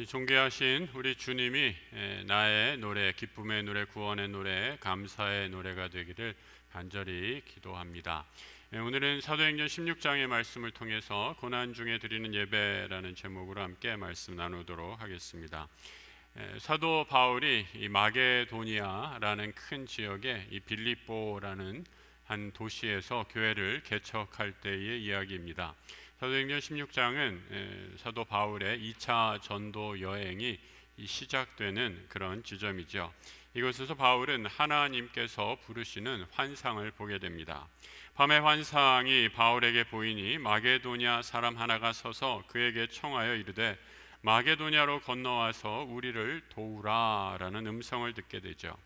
이 존귀하신 우리 주님이 에, 나의 노래, 기쁨의 노래, 구원의 노래, 감사의 노래가 되기를 간절히 기도합니다. 에, 오늘은 사도행전 16장의 말씀을 통해서 고난 중에 드리는 예배라는 제목으로 함께 말씀 나누도록 하겠습니다. 에, 사도 바울이 이 마게도니아라는 큰 지역에 이 빌립보라는 한 도시에서 교회를 개척할 때의 이야기입니다. 사도행전 16장은 사도 바울의 2차 전도 여행이 시작되는 그런 지점이죠. 이곳에서 바울은 하나님께서 부르시는 환상을 보게 됩니다. 밤의 환상이 바울에게 보이니 마게도냐 사람 하나가 서서 그에게 청하여 이르되 마게도냐로 건너와서 우리를 도우라라는 음성을 듣게 되죠.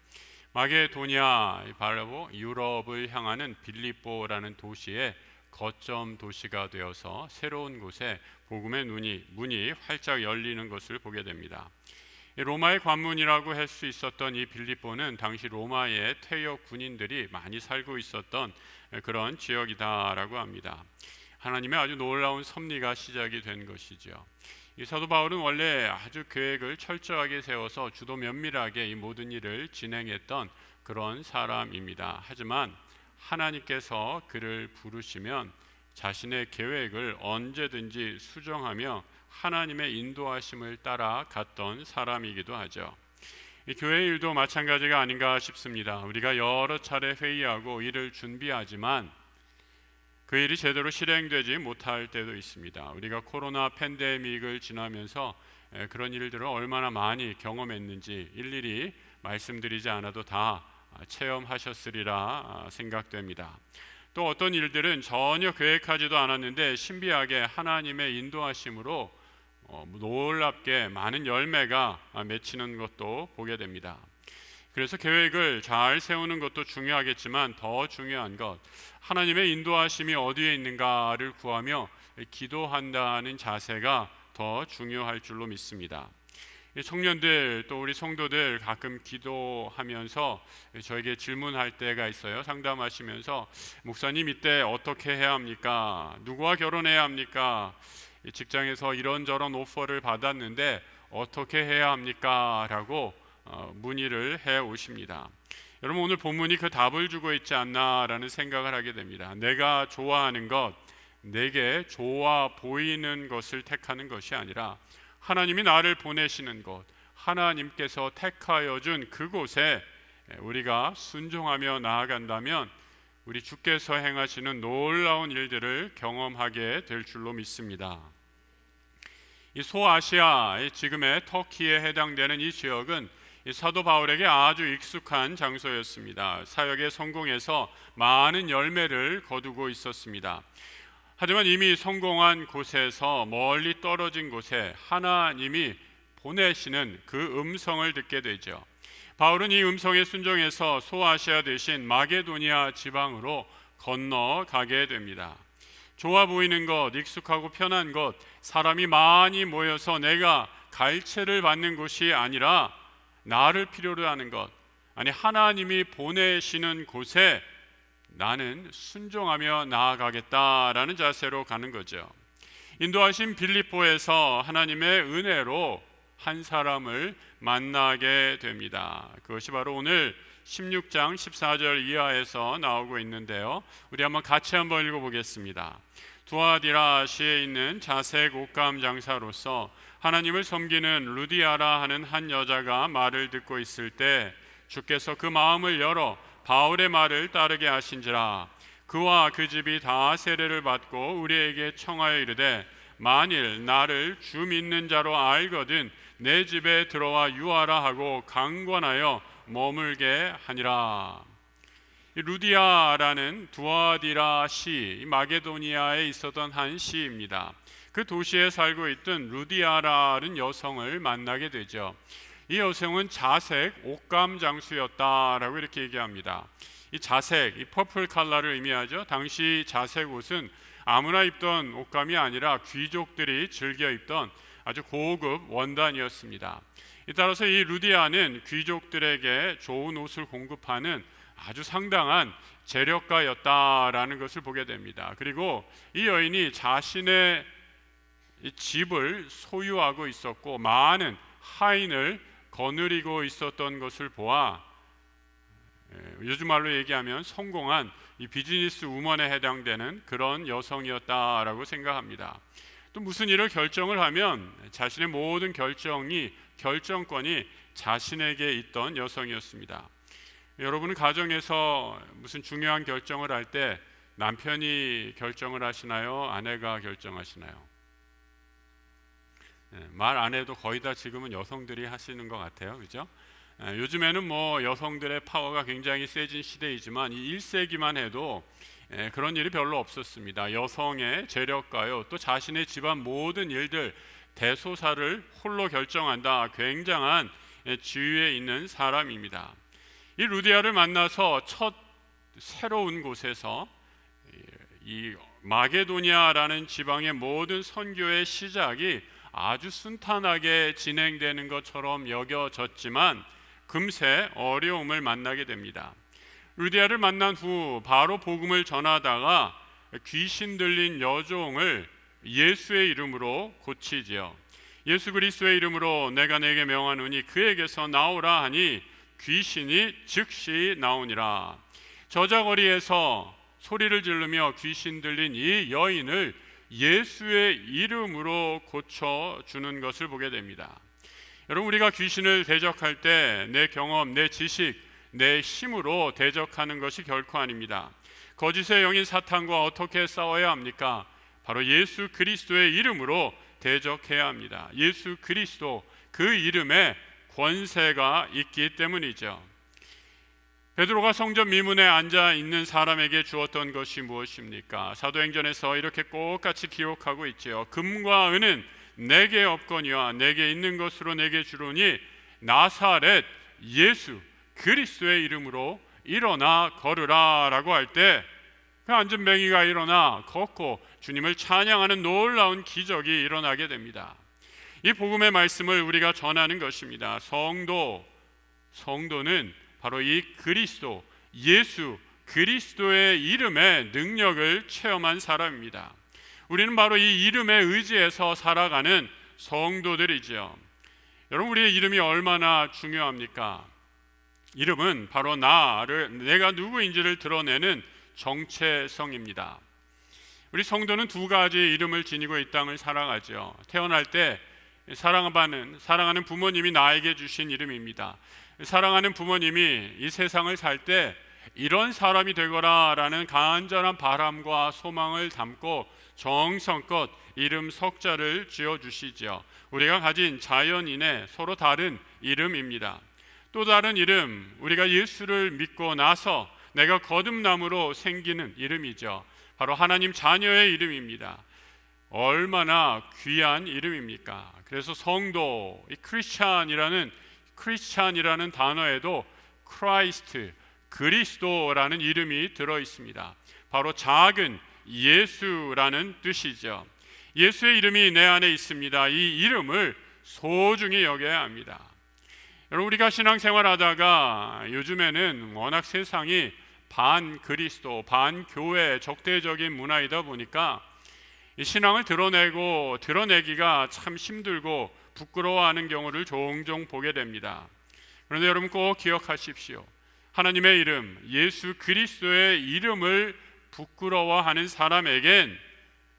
마게도냐 바로 유럽을 향하는 빌립보라는 도시에 거점 도시가 되어서 새로운 곳에 복음의 눈이 문이 활짝 열리는 것을 보게 됩니다. 로마의 관문이라고 할 수 있었던 이 빌립보는 당시 로마의 퇴역 군인들이 많이 살고 있었던 그런 지역이다라고 합니다. 하나님의 아주 놀라운 섭리가 시작이 된 것이죠. 이 사도 바울은 원래 아주 계획을 철저하게 세워서 주도 면밀하게 이 모든 일을 진행했던 그런 사람입니다. 하지만 하나님께서 그를 부르시면 자신의 계획을 언제든지 수정하며 하나님의 인도하심을 따라 갔던 사람이기도 하죠. 교회 일도 마찬가지가 아닌가 싶습니다. 우리가 여러 차례 회의하고 일을 준비하지만 그 일이 제대로 실행되지 못할 때도 있습니다. 우리가 코로나 팬데믹을 지나면서 그런 일들을 얼마나 많이 경험했는지 일일이 말씀드리지 않아도 다 체험하셨으리라 아, 생각됩니다. 또 어떤 일들은 전혀 계획하지도 않았는데 신비하게 하나님의 인도하심으로 어, 놀랍게 많은 열매가 맺히는 것도 보게 됩니다. 그래서 계획을 잘 세우는 것도 중요하겠지만 더 중요한 것 하나님의 인도하심이 어디에 있는가를 구하며 기도한다는 자세가 더 중요할 줄로 믿습니다. 청년들 또 우리 성도들 가끔 기도하면서 저에게 질문할 때가 있어요. 상담하시면서 목사님 이때 어떻게 해야 합니까? 누구와 결혼해야 합니까? 직장에서 이런저런 오퍼를 받았는데 어떻게 해야 합니까? 라고 어, 문의를 해 오십니다. 여러분 오늘 본문이 그 답을 주고 있지 않나라는 생각을 하게 됩니다. 내가 좋아하는 것, 내게 좋아 보이는 것을 택하는 것이 아니라 하나님이 나를 보내시는 곳, 하나님께서 택하여 준 그곳에 우리가 순종하며 나아간다면 우리 주께서 행하시는 놀라운 일들을 경험하게 될 줄로 믿습니다. 이 소아시아, 지금의 터키에 해당되는 이 지역은 이 사도 바울에게 아주 익숙한 장소였습니다. 사역에 성공해서 많은 열매를 거두고 있었습니다. 하지만 이미 성공한 곳에서 멀리 떨어진 곳에 하나님이 보내시는 그 음성을 듣게 되죠. 바울은 이 음성에 순종해서 소아시아 대신 마게도니아 지방으로 건너가게 됩니다. 좋아 보이는 것, 익숙하고 편한 것, 사람이 많이 모여서 내가 갈채를 받는 곳이 아니라 나를 필요로 하는 것, 아니 하나님이 보내시는 곳에 나는 순종하며 나아가겠다라는 자세로 가는 거죠. 인도하신 빌립보에서 하나님의 은혜로 한 사람을 만나게 됩니다. 그것이 바로 오늘 16장 14절 이하에서 나오고 있는데요. 우리 한번 같이 한번 읽어보겠습니다. 두아디라시에 있는 자색 옷감 장사로서 하나님을 섬기는 루디아라 하는 한 여자가 말을 듣고 있을 때 주께서 그 마음을 열어 바울의 말을 따르게 하신지라 그와 그 집이 다 세례를 받고 우리에게 청하여 이르되 만일 나를 주 믿는 자로 알거든 내 집에 들어와 유하라 하고 강권하여 머물게 하니라. 루디아라는 두아디라 시 마게도니아에 있었던 한 시입니다. 그 도시에 살고 있던 루디아라는 여성을 만나게 되죠. 이 여성은 자색 옷감 장수였다라고 이렇게 얘기합니다. 이 자색, 이 퍼플 칼라를 의미하죠. 당시 자색 옷은 아무나 입던 옷감이 아니라 귀족들이 즐겨 입던 아주 고급 원단이었습니다. 따라서 이 루디아는 귀족들에게 좋은 옷을 공급하는 아주 상당한 재력가였다라는 것을 보게 됩니다. 그리고 이 여인이 자신의 이 집을 소유하고 있었고 많은 하인을 거느리고 있었던 것을 보아 예, 요즘 말로 얘기하면 성공한 이 비즈니스 우먼에 해당되는 그런 여성이었다라고 생각합니다. 또 무슨 일을 결정을 하면 자신의 모든 결정이 결정권이 자신에게 있던 여성이었습니다. 여러분은 가정에서 무슨 중요한 결정을 할 때 남편이 결정을 하시나요? 아내가 결정하시나요? 네, 말안 해도 거의 다 지금은 여성들이 하시는 것 같아요, 그죠? 예, 요즘에는 뭐 여성들의 파워가 굉장히 세진 시대이지만 이 1세기만 해도 예, 그런 일이 별로 없었습니다. 여성의 재력가요, 또 자신의 집안 모든 일들 대소사를 홀로 결정한다. 굉장한 예, 지위에 있는 사람입니다. 이 루디아를 만나서 첫 새로운 곳에서 이 마게도니아라는 지방의 모든 선교의 시작이 아주 순탄하게 진행되는 것처럼 여겨졌지만 금세 어려움을 만나게 됩니다. 루디아를 만난 후 바로 복음을 전하다가 귀신 들린 여종을 예수의 이름으로 고치지요. 예수 그리스도의 이름으로 내가 내게 명하노니 그에게서 나오라 하니 귀신이 즉시 나오니라. 저자거리에서 소리를 지르며 귀신 들린 이 여인을 예수의 이름으로 고쳐 주는 것을 보게 됩니다. 여러분 우리가 귀신을 대적할 때 내 경험, 내 지식, 내 힘으로 대적하는 것이 결코 아닙니다. 거짓의 영인 사탄과 어떻게 싸워야 합니까? 바로 예수 그리스도의 이름으로 대적해야 합니다. 예수 그리스도 그 이름에 권세가 있기 때문이죠. 베드로가 성전 미문에 앉아 있는 사람에게 주었던 것이 무엇입니까? 사도행전에서 이렇게 똑같이 기록하고 있지요. 금과 은은 내게 없거니와 내게 있는 것으로 내게 주로니 나사렛 예수 그리스도의 이름으로 일어나 걸으라라고 할 때그 앉은 뱅이가 일어나 걷고 주님을 찬양하는 놀라운 기적이 일어나게 됩니다. 이 복음의 말씀을 우리가 전하는 것입니다. 성도 성도는 바로 이 그리스도 예수 그리스도의 이름의 능력을 체험한 사람입니다. 우리는 바로 이 이름에 의지해서 살아가는 성도들이지요. 여러분 우리의 이름이 얼마나 중요합니까? 이름은 바로 나를 내가 누구인지를 드러내는 정체성입니다. 우리 성도는 두 가지 이름을 지니고 이 땅을 살아가죠. 태어날 때 사랑하는 사랑하는 부모님이 나에게 주신 이름입니다. 사랑하는 부모님이 이 세상을 살 때 이런 사람이 되거라라는 간절한 바람과 소망을 담고 정성껏 이름 석자를 지어 주시지요. 우리가 가진 자연인의 서로 다른 이름입니다. 또 다른 이름, 우리가 예수를 믿고 나서 내가 거듭남으로 생기는 이름이죠. 바로 하나님 자녀의 이름입니다. 얼마나 귀한 이름입니까? 그래서 성도, 이 크리스찬이라는 크리스찬이라는 단어에도 크라이스트, 그리스도라는 이름이 들어 있습니다. 바로 작은 예수라는 뜻이죠. 예수의 이름이 내 안에 있습니다. 이 이름을 소중히 여겨야 합니다. 여러분 우리가 신앙생활 하다가 요즘에는 워낙 세상이 반 그리스도, 반 교회 적대적인 문화이다 보니까 신앙을 드러내고 드러내기가 참 힘들고 부끄러워하는 경우를 종종 보게 됩니다. 그런데 여러분 꼭 기억하십시오. 하나님의 이름, 예수 그리스도의 이름을 부끄러워하는 사람에겐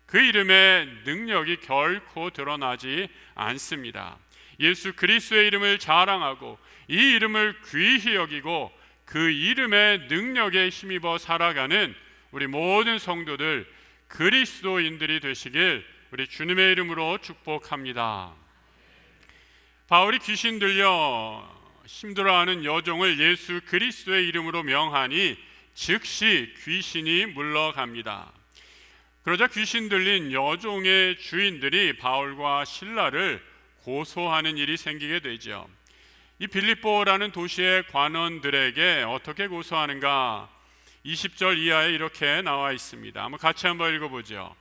그 이름의 능력이 결코 드러나지 않습니다. 예수 그리스도의 이름을 자랑하고 이 이름을 귀히 여기고 그 이름의 능력에 힘입어 살아가는 우리 모든 성도들 그리스도인들이 되시길 우리 주님의 이름으로 축복합니다. 바울이 귀신 들려 힘들어하는 여종을 예수 그리스도의 이름으로 명하니 즉시 귀신이 물러갑니다. 그러자 귀신 들린 여종의 주인들이 바울과 신라를 고소하는 일이 생기게 되죠. 이 빌립보라는 도시의 관원들에게 어떻게 고소하는가? 20절 이하에 이렇게 나와 있습니다. 한번 같이 한번 읽어보죠.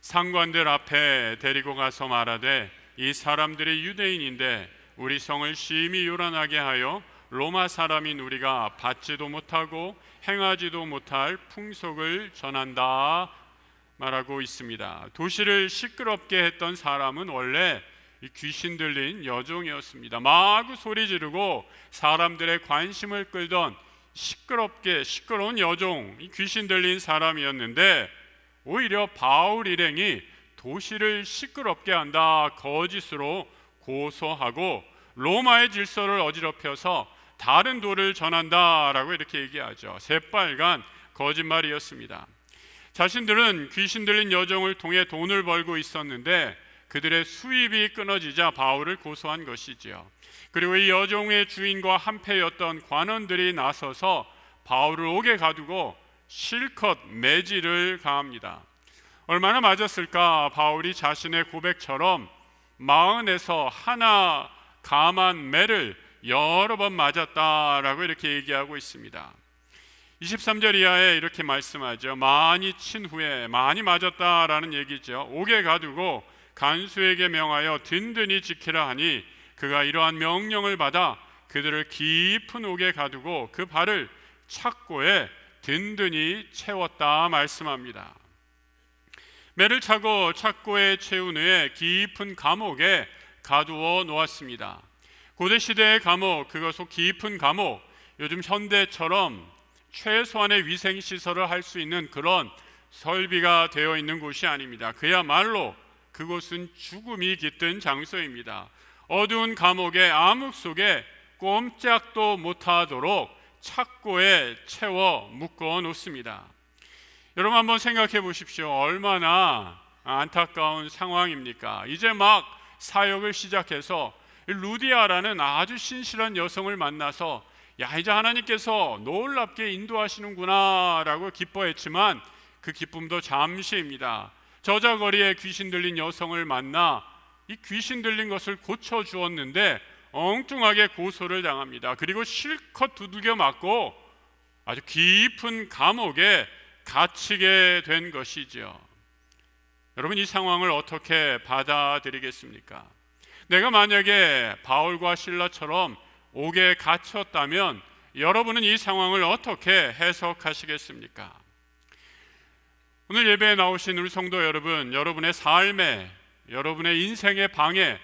상관들 앞에 데리고 가서 말하되 이 사람들이 유대인인데 우리 성을 심히 요란하게 하여 로마 사람인 우리가 받지도 못하고 행하지도 못할 풍속을 전한다. 말하고 있습니다. 도시를 시끄럽게 했던 사람은 원래 이 귀신 들린 여종이었습니다. 마구 소리 지르고 사람들의 관심을 끌던 시끄럽게 시끄러운 여종, 이 귀신 들린 사람이었는데 오히려 바울 일행이 도시를 시끄럽게 한다 거짓으로 고소하고 로마의 질서를 어지럽혀서 다른 도를 전한다라고 이렇게 얘기하죠. 새빨간 거짓말이었습니다. 자신들은 귀신 들린 여정을 통해 돈을 벌고 있었는데 그들의 수입이 끊어지자 바울을 고소한 것이지요. 그리고 이 여종의 주인과 한패였던 관원들이 나서서 바울을 옥에 가두고 실컷 매질을 가합니다. 얼마나 맞았을까? 바울이 자신의 고백처럼 마흔에서 하나 감한 매를 여러 번 맞았다라고 이렇게 얘기하고 있습니다. 23절 이하에 이렇게 말씀하죠. 많이 친 후에 많이 맞았다라는 얘기죠. 옥에 가두고 간수에게 명하여 든든히 지키라 하니 그가 이러한 명령을 받아 그들을 깊은 옥에 가두고 그 발을 착고에 든든히 채웠다 말씀합니다. 매를 차고 착고에 채운 후에 깊은 감옥에 가두어 놓았습니다. 고대 시대의 감옥, 그것은 깊은 감옥, 요즘 현대처럼 최소한의 위생 시설을 할 수 있는 그런 설비가 되어 있는 곳이 아닙니다. 그야말로 그곳은 죽음이 깃든 장소입니다. 어두운 감옥의 암흑 속에 꼼짝도 못하도록 착고에 채워 묶어 놓습니다. 여러분 한번 생각해 보십시오. 얼마나 안타까운 상황입니까? 이제 막 사역을 시작해서 루디아라는 아주 신실한 여성을 만나서 야 이제 하나님께서 놀랍게 인도하시는구나라고 기뻐했지만 그 기쁨도 잠시입니다. 저자거리에 귀신 들린 여성을 만나 이 귀신 들린 것을 고쳐 주었는데 엉뚱하게 고소를 당합니다. 그리고 실컷 두들겨 맞고 아주 깊은 감옥에 갇히게 된 것이죠. 여러분 이 상황을 어떻게 받아들이겠습니까? 내가 만약에 바울과 신라처럼 옥에 갇혔다면 여러분은 이 상황을 어떻게 해석하시겠습니까? 오늘 예배에 나오신 우리 성도 여러분, 여러분의 삶에, 여러분의 인생의 방에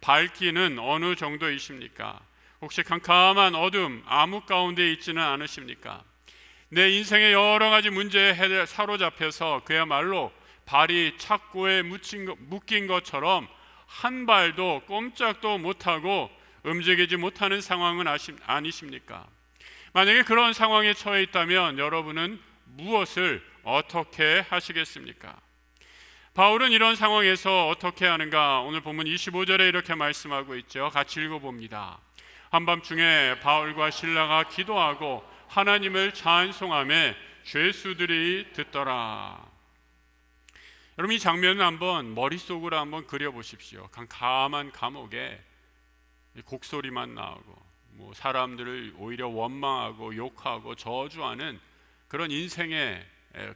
밝기는 어느 정도이십니까? 혹시 캄캄한 어둠, 암흑 가운데 있지는 않으십니까? 내 인생의 여러 가지 문제에 사로잡혀서 그야말로 발이 착고에 묶인 것처럼 한 발도 꼼짝도 못하고 움직이지 못하는 상황은 아니십니까? 만약에 그런 상황에 처해 있다면 여러분은 무엇을 어떻게 하시겠습니까? 바울은 이런 상황에서 어떻게 하는가? 오늘 본문 25절에 이렇게 말씀하고 있죠. 같이 읽어봅니다. 한밤중에 바울과 신라가 기도하고 하나님을 찬송함에 죄수들이 듣더라. 여러분 이 장면을 한번 머릿속으로 한번 그려보십시오. 캄캄한 감옥에 곡소리만 나오고 뭐 사람들을 오히려 원망하고 욕하고 저주하는 그런 인생의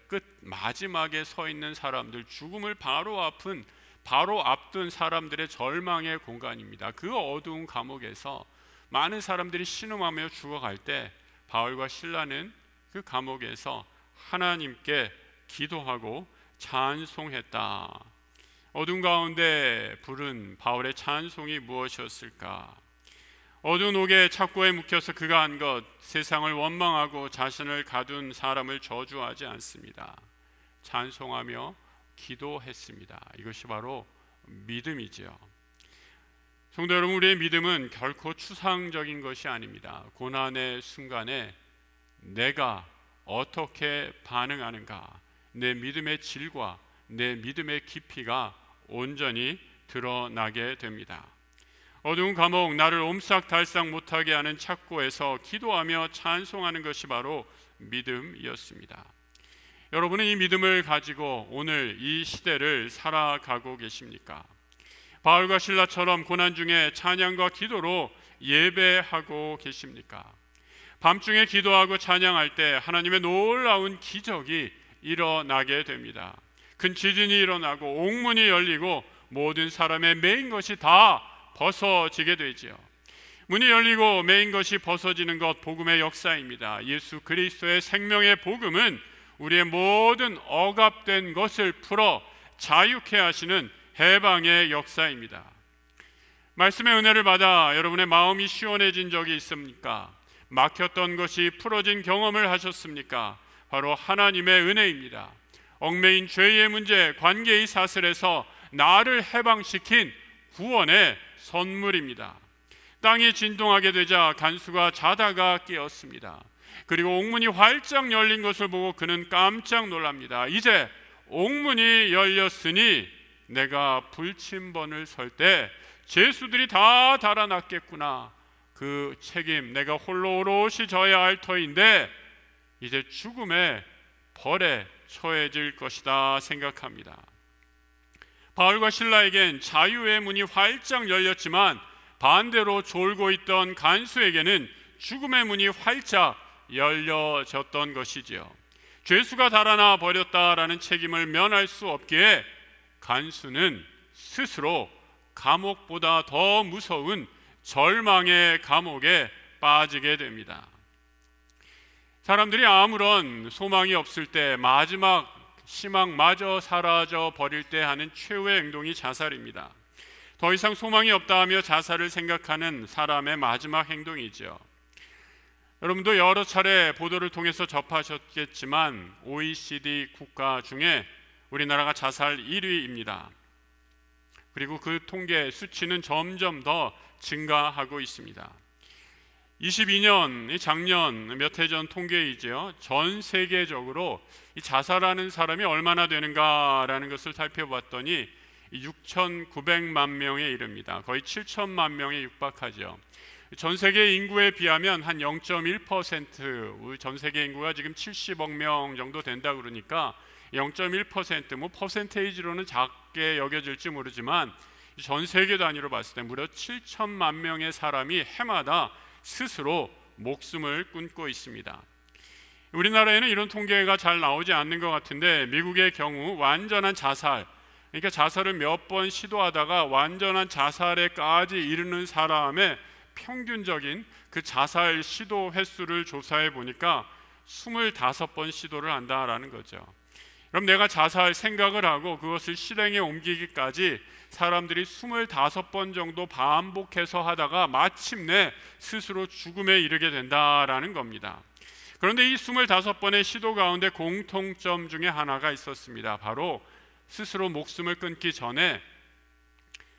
끝 마지막에 서 있는 사람들 죽음을 바로 앞은 바로 앞둔 사람들의 절망의 공간입니다. 그 어두운 감옥에서 많은 사람들이 신음하며 죽어갈 때 바울과 신라는 그 감옥에서 하나님께 기도하고 찬송했다. 어둠 가운데 부른 바울의 찬송이 무엇이었을까? 어두운 옥에 착고에 묵혀서 그가 한 것 세상을 원망하고 자신을 가둔 사람을 저주하지 않습니다. 찬송하며 기도했습니다. 이것이 바로 믿음이지요. 성도 여러분, 우리의 믿음은 결코 추상적인 것이 아닙니다. 고난의 순간에 내가 어떻게 반응하는가, 내 믿음의 질과 내 믿음의 깊이가 온전히 드러나게 됩니다. 어두운 감옥 나를 옴싹달싹 못하게 하는 착고에서 기도하며 찬송하는 것이 바로 믿음이었습니다. 여러분은 이 믿음을 가지고 오늘 이 시대를 살아가고 계십니까? 바울과 신라처럼 고난 중에 찬양과 기도로 예배하고 계십니까? 밤중에 기도하고 찬양할 때 하나님의 놀라운 기적이 일어나게 됩니다. 큰 지진이 일어나고 옥문이 열리고 모든 사람의 메인 것이 다 벗어지게 되지요. 문이 열리고 메인 것이 벗어지는 것 복음의 역사입니다. 예수 그리스도의 생명의 복음은 우리의 모든 억압된 것을 풀어 자유케 하시는 해방의 역사입니다. 말씀의 은혜를 받아 여러분의 마음이 시원해진 적이 있습니까? 막혔던 것이 풀어진 경험을 하셨습니까? 바로 하나님의 은혜입니다. 얽매인 죄의 문제, 관계의 사슬에서 나를 해방시킨 구원의 선물입니다. 땅이 진동하게 되자 간수가 자다가 깨었습니다. 그리고 옥문이 활짝 열린 것을 보고 그는 깜짝 놀랍니다. 이제 옥문이 열렸으니 내가 불침번을 설 때 죄수들이 다 달아났겠구나. 그 책임 내가 홀로 오롯이 져야 할 터인데 이제 죽음의 벌에 처해질 것이다 생각합니다. 바울과 신라에겐 자유의 문이 활짝 열렸지만 반대로 졸고 있던 간수에게는 죽음의 문이 활짝 열려졌던 것이지요. 죄수가 달아나 버렸다라는 책임을 면할 수 없기에 간수는 스스로 감옥보다 더 무서운 절망의 감옥에 빠지게 됩니다. 사람들이 아무런 소망이 없을 때 마지막 희망마저 사라져 버릴 때 하는 최후의 행동이 자살입니다. 더 이상 소망이 없다 하며 자살을 생각하는 사람의 마지막 행동이죠. 여러분도 여러 차례 보도를 통해서 접하셨겠지만 OECD 국가 중에 우리나라가 자살 1위입니다. 그리고 그 통계 수치는 점점 더 증가하고 있습니다. 22년 작년 몇 해 전 통계이지요. 전 세계적으로 이 자살하는 사람이 얼마나 되는가라는 것을 살펴봤더니 6,900만 명에 이릅니다. 거의 7천만 명에 육박하죠. 전 세계 인구에 비하면 한 0.1%전 세계 인구가 지금 70억 명 정도 된다 그러니까 0.1%뭐 퍼센테이지로는 작게 여겨질지 모르지만 전 세계 단위로 봤을 때 무려 7천만 명의 사람이 해마다 스스로 목숨을 끊고 있습니다. 우리나라에는 이런 통계가 잘 나오지 않는 것 같은데 미국의 경우 완전한 자살 그러니까 자살을 몇 번 시도하다가 완전한 자살에까지 이르는 사람의 평균적인 그 자살 시도 횟수를 조사해 보니까 25번 시도를 한다라는 거죠. 그럼 내가 자살 생각을 하고 그것을 실행에 옮기기까지 사람들이 25번 정도 반복해서 하다가 마침내 스스로 죽음에 이르게 된다라는 겁니다. 그런데 이 25번의 시도 가운데 공통점 중에 하나가 있었습니다. 바로 스스로 목숨을 끊기 전에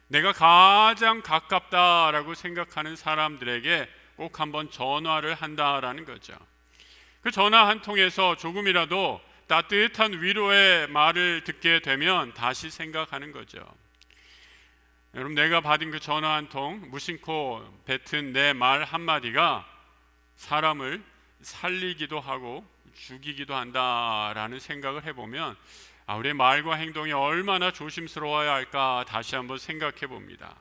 내가 가장 가깝다라고 생각하는 사람들에게 꼭 한번 전화를 한다라는 거죠. 그 전화 한 통에서 조금이라도 따뜻한 위로의 말을 듣게 되면 다시 생각하는 거죠. 여러분 내가 받은 그 전화 한 통 무심코 뱉은 내 말 한마디가 사람을 살리기도 하고 죽이기도 한다라는 생각을 해보면 아, 우리의 말과 행동이 얼마나 조심스러워야 할까 다시 한번 생각해 봅니다.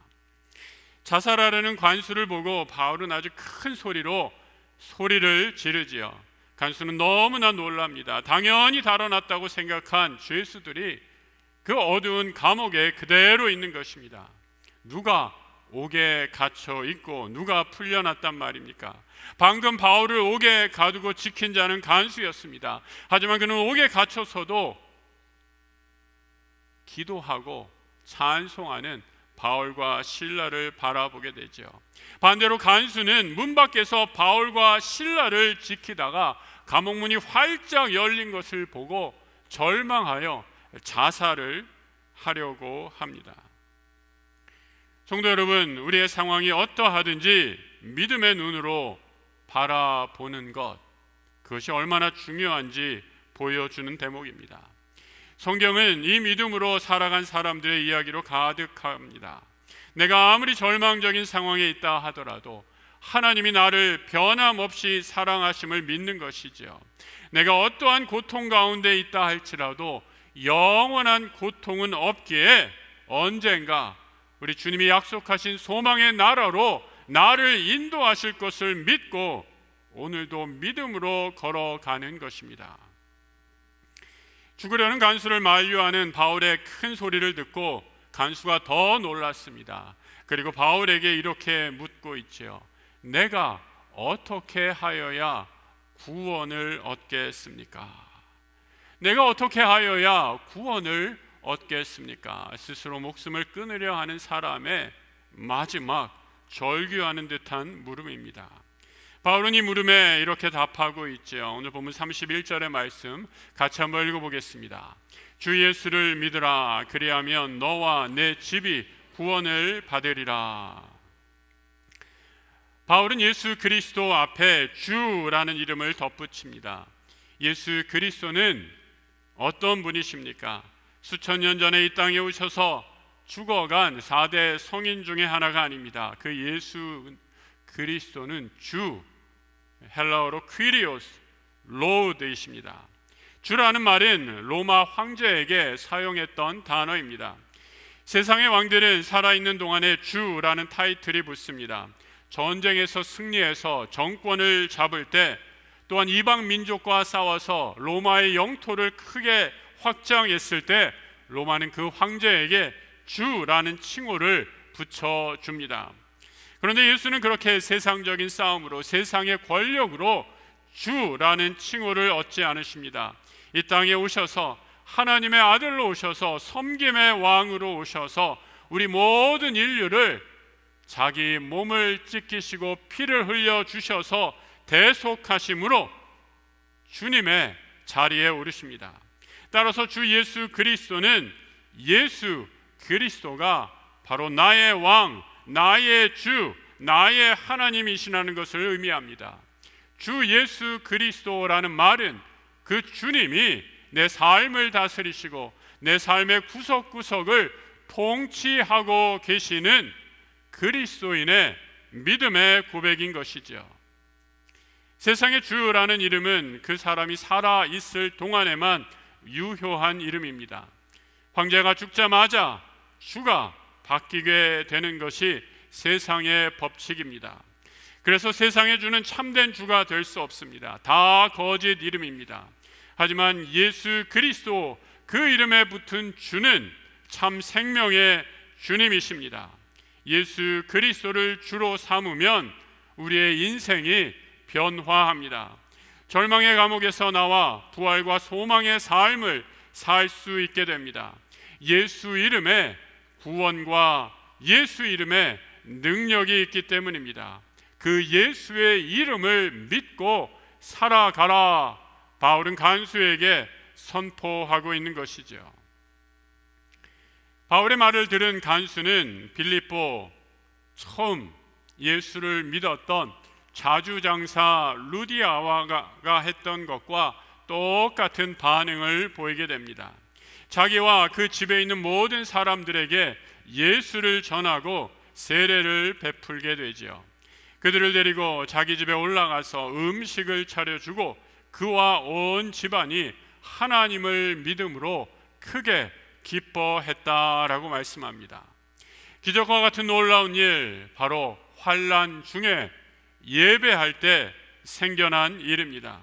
자살하려는 관수를 보고 바울은 아주 큰 소리로 소리를 지르지요. 간수는 너무나 놀랍니다. 당연히 달아났다고 생각한 죄수들이 그 어두운 감옥에 그대로 있는 것입니다. 누가 옥에 갇혀 있고 누가 풀려났단 말입니까? 방금 바울을 옥에 가두고 지킨 자는 간수였습니다. 하지만 그는 옥에 갇혀서도 기도하고 찬송하는 바울과 신라를 바라보게 되죠. 반대로 간수는 문 밖에서 바울과 신라를 지키다가 감옥 문이 활짝 열린 것을 보고 절망하여 자살을 하려고 합니다. 성도 여러분, 우리의 상황이 어떠하든지 믿음의 눈으로 바라보는 것, 그것이 얼마나 중요한지 보여주는 대목입니다. 성경은 이 믿음으로 살아간 사람들의 이야기로 가득합니다. 내가 아무리 절망적인 상황에 있다 하더라도 하나님이 나를 변함없이 사랑하심을 믿는 것이죠. 내가 어떠한 고통 가운데 있다 할지라도 영원한 고통은 없기에 언젠가 우리 주님이 약속하신 소망의 나라로 나를 인도하실 것을 믿고 오늘도 믿음으로 걸어가는 것입니다. 죽으려는 간수를 만류하는 바울의 큰 소리를 듣고 간수가 더 놀랐습니다. 그리고 바울에게 이렇게 묻고 있지요. 내가 어떻게 하여야 구원을 얻겠습니까? 내가 어떻게 하여야 구원을 얻겠습니까? 스스로 목숨을 끊으려 하는 사람의 마지막 절규하는 듯한 물음입니다. 바울은 이 물음에 이렇게 답하고 있죠. 오늘 보면 31절의 말씀 같이 한번 읽어보겠습니다. 주 예수를 믿으라 그리하면 너와 내 집이 구원을 받으리라. 바울은 예수 그리스도 앞에 주라는 이름을 덧붙입니다. 예수 그리스도는 어떤 분이십니까? 수천 년 전에 이 땅에 오셔서 죽어간 4대 성인 중에 하나가 아닙니다. 그 예수 그리스도는 주, 헬라어로 퀴리오스, 로드이십니다. 주라는 말은 로마 황제에게 사용했던 단어입니다. 세상의 왕들은 살아있는 동안에 주라는 타이틀이 붙습니다. 전쟁에서 승리해서 정권을 잡을 때 또한 이방 민족과 싸워서 로마의 영토를 크게 확장했을 때 로마는 그 황제에게 주라는 칭호를 붙여 줍니다. 그런데 예수는 그렇게 세상적인 싸움으로 세상의 권력으로 주라는 칭호를 얻지 않으십니다. 이 땅에 오셔서 하나님의 아들로 오셔서 섬김의 왕으로 오셔서 우리 모든 인류를 자기 몸을 찢기시고 피를 흘려 주셔서 대속하심으로 주님의 자리에 오르십니다. 따라서 주 예수 그리스도는 예수 그리스도가 바로 나의 왕, 나의 주, 나의 하나님이시라는 것을 의미합니다. 주 예수 그리스도라는 말은 그 주님이 내 삶을 다스리시고 내 삶의 구석구석을 통치하고 계시는 그리스도인의 믿음의 고백인 것이죠. 세상의 주라는 이름은 그 사람이 살아 있을 동안에만 유효한 이름입니다. 황제가 죽자마자 주가 바뀌게 되는 것이 세상의 법칙입니다. 그래서 세상에 주는 참된 주가 될 수 없습니다. 다 거짓 이름입니다. 하지만 예수 그리스도 그 이름에 붙은 주는 참 생명의 주님이십니다. 예수 그리스도를 주로 삼으면 우리의 인생이 변화합니다. 절망의 감옥에서 나와 부활과 소망의 삶을 살 수 있게 됩니다. 예수 이름에 구원과 예수 이름에 능력이 있기 때문입니다. 그 예수의 이름을 믿고 살아가라. 바울은 간수에게 선포하고 있는 것이죠. 바울의 말을 들은 간수는 빌립보 처음 예수를 믿었던 자주장사 루디아와가 했던 것과 똑같은 반응을 보이게 됩니다. 자기와 그 집에 있는 모든 사람들에게 예수를 전하고 세례를 베풀게 되지요. 그들을 데리고 자기 집에 올라가서 음식을 차려주고 그와 온 집안이 하나님을 믿음으로 크게 기뻐했다라고 말씀합니다. 기적과 같은 놀라운 일 바로 환란 중에 예배할 때 생겨난 일입니다.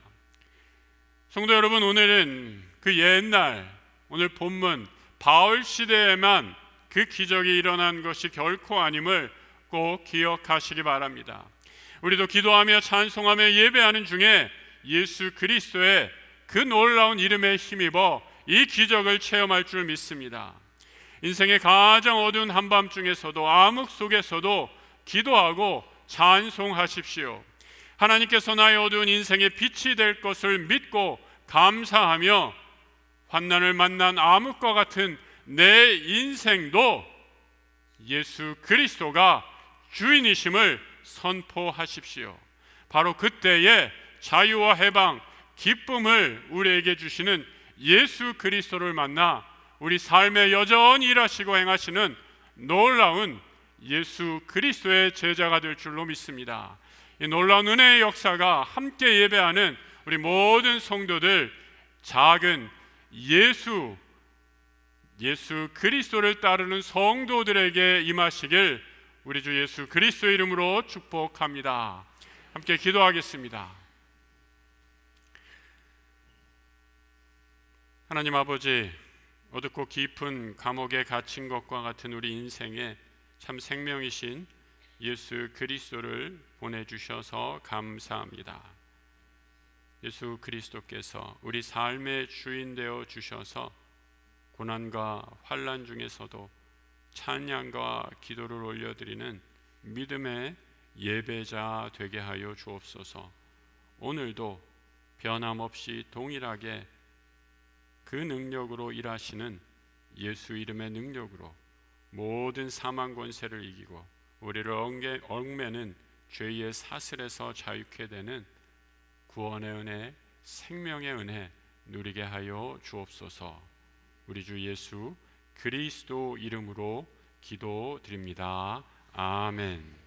성도 여러분 오늘은 그 옛날 오늘 본문 바울 시대에만 그 기적이 일어난 것이 결코 아님을 꼭 기억하시기 바랍니다. 우리도 기도하며 찬송하며 예배하는 중에 예수 그리스도의 그 놀라운 이름에 힘입어 이 기적을 체험할 줄 믿습니다. 인생의 가장 어두운 한밤중에서도 암흑 속에서도 기도하고 찬송하십시오. 하나님께서 나의 어두운 인생의 빛이 될 것을 믿고 감사하며 환난을 만난 암흑과 같은 내 인생도 예수 그리스도가 주인이심을 선포하십시오. 바로 그때에 자유와 해방, 기쁨을 우리에게 주시는 예수 그리스도를 만나 우리 삶에 여전히 일하시고 행하시는 놀라운 예수 그리스도의 제자가 될 줄로 믿습니다. 이 놀라운 은혜의 역사가 함께 예배하는 우리 모든 성도들 작은 예수 예수 그리스도를 따르는 성도들에게 임하시길 우리 주 예수 그리스도 이름으로 축복합니다. 함께 기도하겠습니다. 하나님 아버지 어둡고 깊은 감옥에 갇힌 것과 같은 우리 인생에 참 생명이신 예수 그리스도를 보내 주셔서 감사합니다. 예수 그리스도께서 우리 삶의 주인 되어 주셔서 고난과 환란 중에서도 찬양과 기도를 올려드리는 믿음의 예배자 되게 하여 주옵소서. 오늘도 변함없이 동일하게 그 능력으로 일하시는 예수 이름의 능력으로 모든 사망 권세를 이기고 우리를 얽매, 얽매는 죄의 사슬에서 자유케 되는 구원의 은혜, 생명의 은혜 누리게 하여 주옵소서. 우리 주 예수 그리스도 이름으로 기도드립니다. 아멘.